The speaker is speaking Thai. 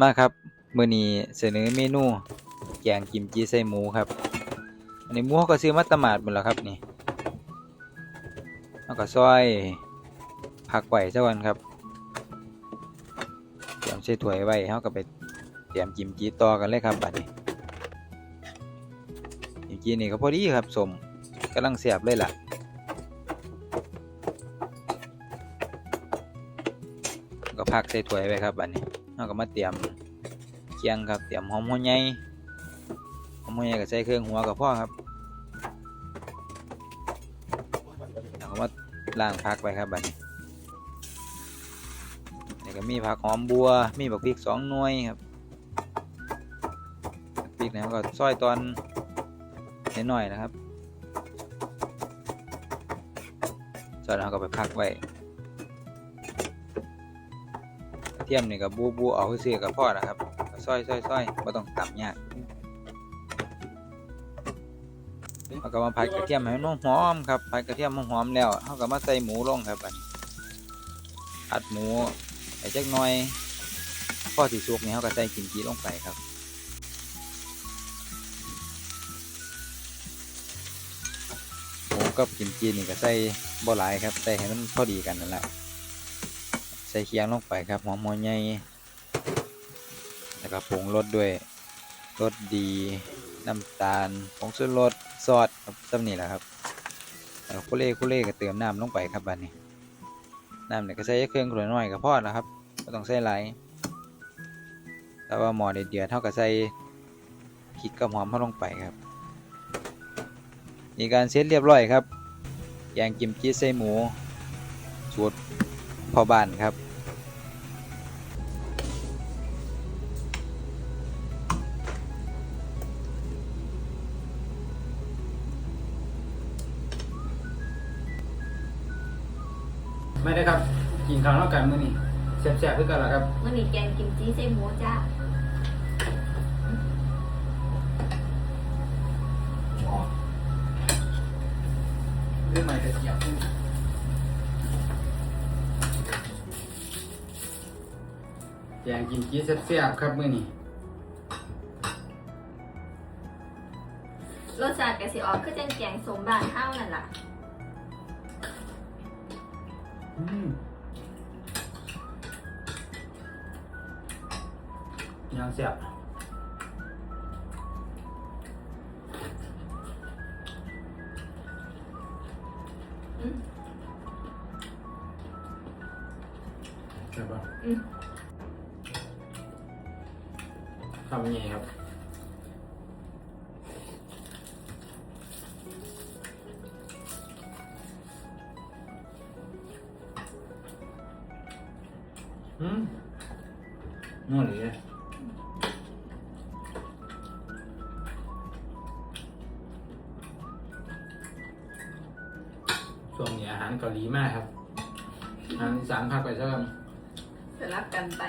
มาครับมื้อนี้เสนอเมนูแกงกิมจิใส่หมูครับอันนี้หมูเขาก็ซื้อมาตมาดหมดแล้วครับนี่แล้วก็ซอยผักไว้ซะก่อนครับเตรียมใส่ถ้วยไว้เฮาก็ไปเตรียมกิมจิต่อกันเลยครับบัดนี้กิมจินี่ก็พอดีครับสมกำลังแซ่บเลยล่ะ ก็พักใส่ถ้วยไว้ครับบัดนี้เราก็มาเตรียมเคียงครับ เตรียมหอมหัวใหญ่หอมหัวใหญ่ก็ใส่เครื่องหัวกับพ่อครับเราก็มาล้างพักไว้ครับบัดนี้นี่ก็มีผักหอมบัว มีบักพริกสองหน่วยครับบักพริกนะครับก็ซอยตอนนิดหน่อยนะครับซอยแล้วเราก็ไปพักไว้ ทียมนี่ก็บูบูเอาซื้อกับพ่อนะครับซอยซอยซอยไม่ต้องตับยากเราก็มาผัดกระเทียมให้มันหอมครับผัดกระเทียมมันหอมแล้วเราก็มาใส่หมูลงครับอันนี้ผัดหมูใส่จักหน่อยพอสิสุกนี่เราก็ใส่กิมจิลงไปครับหมูกับกิมจินี่ก็ใส่บ่หลายครับใส่ให้มันพอดีกันนั่นแหละ ใส่เคียงลงไปครับหอมหัวใหญ่แล้วก็ปรุงรสด้วยรสดี น้ำตาลผงชูรสซอสครับซ้ำนี่แหละครับแล้วคุเล่คุเล่ก็เติมน้ำลงไปครับบัดนี้น้ำเนี่ยก็ใส่เครื่องกระน้อยก็พอแล้วครับไม่ต้องใส่หลแต่ว่าหมอเดือดเท่ากับใส่พริกกับหอมเข้าลงไปครับนี่การเสร็จเรียบร้อยครับแกงกิมจิใส่หมูสูตรพอบ้านครับ ไม่ได้ครับ กินข้าวแล้วกันมื้อนี้แซ่บๆคือกันล่ะครับ มื่อนี้แกงกิมจิใส่หมูจ้าเรื่องใหม่กระเทียมแกงกินกี้แซ่บๆครับมื้อนี้รสชาติกะสิออกคือจังแกงสมบ้านเฮานั่นล่ะอืม ยังแซ่บอืมใช่ปะอืมทำยังไงครับ อืมนั่นเลยช่วงนี้อาหารเกาหลีมากครับอาหารอีสานภาคไปซะกันสลับกันไป